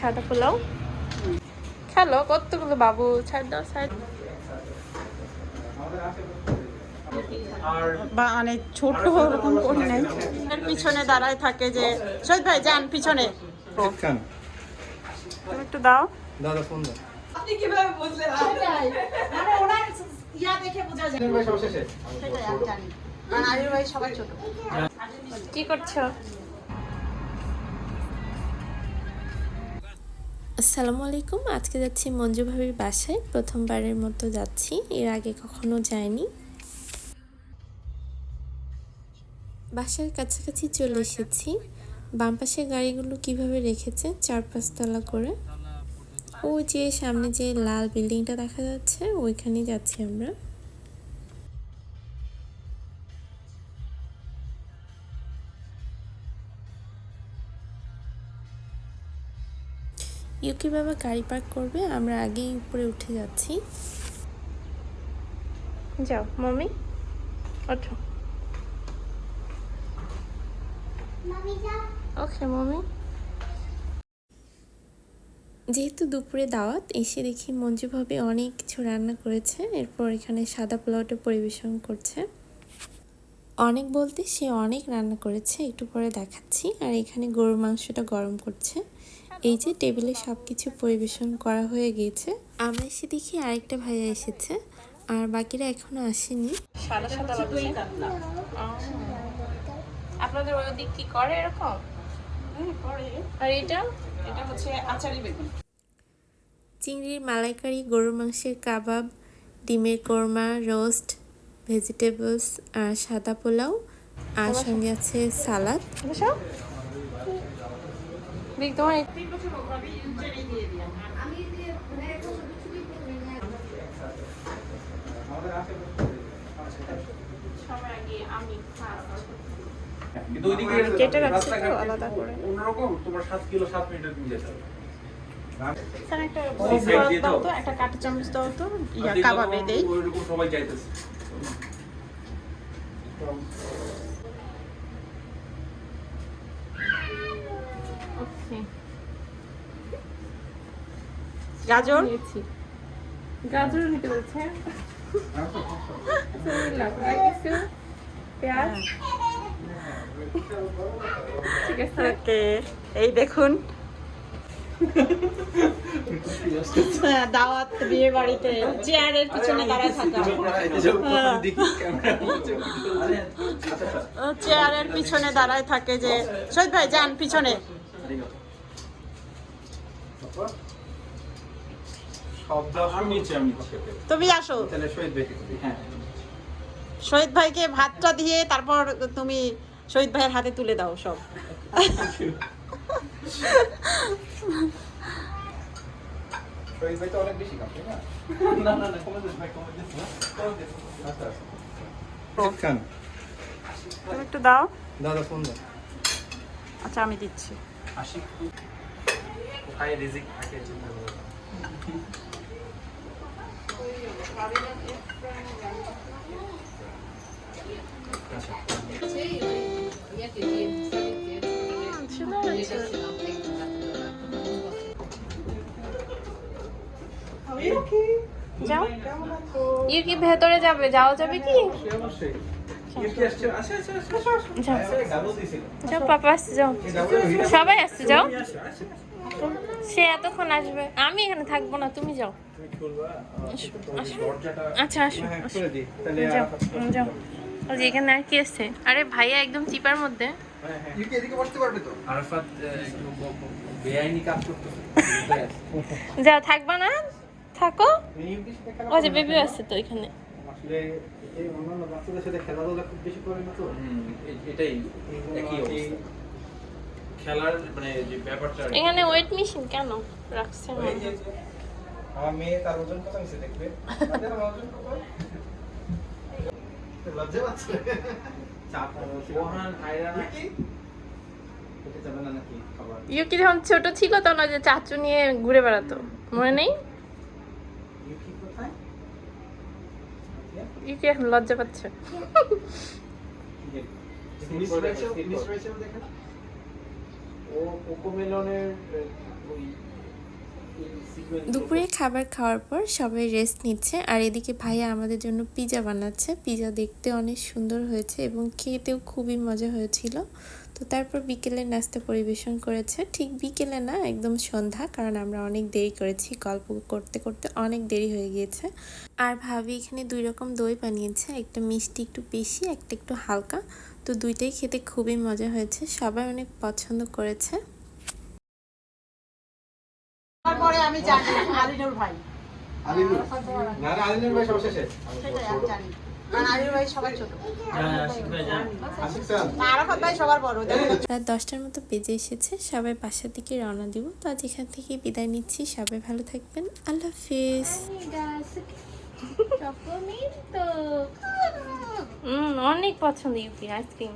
সাদা পোলাও খেলো কতগুলো বাবু? ছাড় দাও বা মানে ছোট ওরকম করি নাই এর পিছনে দাঁড়ায় থাকে যে শহীদ ভাই যান পিছনে। তুমি একটু দাও। দাদা ফোন দাও। আপনি কীভাবে বুঝলেন? মানে ওনার ইয়া দেখে বোঝা যায়। ভাই সব শেষে? সেটাই আমি জানি। কারণ আরির ভাই সবাই ছোট। কি করছ? আসসালামু আলাইকুম। আজকে যাচ্ছি মঞ্জু ভাবির বাসায়। প্রথমবারের মতো যাচ্ছি। এর আগে কখনো যাইনি। বাসার কাছাকাছি চলে এসেছি। বাম পাশে গাড়িগুলো কীভাবে রেখেছে? চার পাঁচতলা করে। ওই যে সামনে যে লাল বিল্ডিংটা দেখা যাচ্ছে, ওইখানেই যাচ্ছি আমরা। ইউকি বাবা গাড়ি পার্ক করবে? আমরা আগেই উপরে উঠে যাচ্ছি। যাও মমি। ওঠো। Okay mommy. যেহেতু দুপুরে দাওয়াত এসে দেখি মঞ্জুভাবে অনেক কিছু রান্না করেছে। এরপর এখানে সাদা পোলাওটা পরিবেশন করছে। অনেক বলতে সে অনেক রান্না করেছে একটু পরে দেখাচ্ছি। আর এখানে গরুর মাংসটা গরম করছে। এই যে টেবিলে সব কিছু পরিবেশন করা হয়ে গিয়েছে। আমরা এসে দেখি আরেকটা ভাইয়া এসেছে আর বাকিরা এখনও আসেনি। সাদা সাদা আপনাদের ওই কি করে এরকম? আর এটা? এটা হচ্ছে আচারি বেগুন। চিংড়ির মালাইকারি গরুর মাংসের কাবাব ডিমের কোরমা রোস্ট ভেজিটেবলস আর সাদা পোলাও আর সঙ্গে আছে সালাদ। কেটে রাখছি তো আলাদা করে। অন্যরকম তোমার সাত কিলো সাত মিনিটের তুমি যেতে হবে। স্যার একটা এই দাও দাও। তো একটা কাঁটা চামচ দাও তো ইয়া কাবাবে দেই। ওইরকম সবাই চাইতেছে। ওকে গাজর? গাজর নিতে বলছে। এই দেখুন। দাওয়াত বিয়ে বাড়িতে চেয়ারের পিছনে দাঁড়ায় থাকা। ও চেয়ারের পিছনে দাঁড়ায় থাকে যে শহীদ ভাই যান পিছনে। তুমি আসো। হ্যাঁ। শহীদ ভাইকে ভাতটা দিয়ে তারপর তুমি শহীদ ভাইয়ের হাতে তুলে দাও সব। শহীদ ভাই তো অনেক বেশি কাম তাই না না না না কমে দিস ভাই কমে দিস কমে দিস আচ্ছা আচ্ছা তুমি একটু দাও দাদা ফোন দাও আচ্ছা আমি দিচ্ছি আশিক কোথায় রিজিক থাকে চিন্তা করো যাও। ইয়ে কি ভেতরে যাবে? যাওয়া যাবে কি? যাও। পাপা আসছে যাও। সবাই আসছে যাও। সে এতক্ষণ আসবে। আমি এখানে থাকব না তুমি যাও। আচ্ছা আসো হ্যাঁ যাও যাও। এখানে আর কি আসছে? আরে ভাইয়া একদম চিপার মধ্যে। যা এদিকে বসতে পারবে তো? আরাফাত একটু বেআইনি কাজ করতেছে। যাও থাকবা না? থাকো। ও যে বেবি আছে তো এখানে। আসলে এই অন্যান্য বাচ্চাদের সাথে খেলাধুলা খুব বেশি করে না তো? এটাই একই এই অবস্থা। খেলার মানে। এখানে ওয়েট মেশিন কেন যে আমার মেয়ে তার ওজন কত দেখবে? ওজন কত? লজ্জা পাচ্ছে। ইউকি যখন ছোট ছিল তখন ওই যে চাচু নিয়ে ঘুরে বেড়াতো। মনে নেই ইউকি কোথায় লজ্জা পাচ্ছে? দুপুরে খাবার খাওয়ার পর সবাই রেস্ট নিচ্ছে, আর এদিকে ভাইয়া আমাদের জন্য পিজা বানাচ্ছে। পিজা দেখতে অনেক সুন্দর হয়েছে এবং খেতেও খুবই মজা হয়েছিল। তো তারপর বিকেলে নাস্তা পরিবেশন করেছে। ঠিক বিকেলে না একদম সন্ধ্যা কারণ আমরা অনেক দেরি করেছি গল্প করতে করতে অনেক দেরি হয়ে গিয়েছে। আর ভাবি এখানে দুই রকম দই বানিয়েছে একটা মিষ্টি একটু বেশি একটা একটু হালকা। তো দুইটাই খেতে খুবই মজা হয়েছে সবাই অনেক পছন্দ করেছে। তারপরে আমি জানি আলিনুর ভাই। আলিনুর। না আলিনুর ভাই সেটাই আমি জানি। কারণ আলিনুর ভাই সবার ছোট। আশিক স্যার। না, আরাফাত ভাই সবার বড় রাত দশটার মতো বেজে এসেছে সবাই বাসার দিকে রওনা দিব। তো আজ এখান থেকে বিদায় নিচ্ছি সবাই ভালো থাকবেন। আল্লাহ হাফিজ। অনেক পছন্দ ইউপি আইসক্রিম।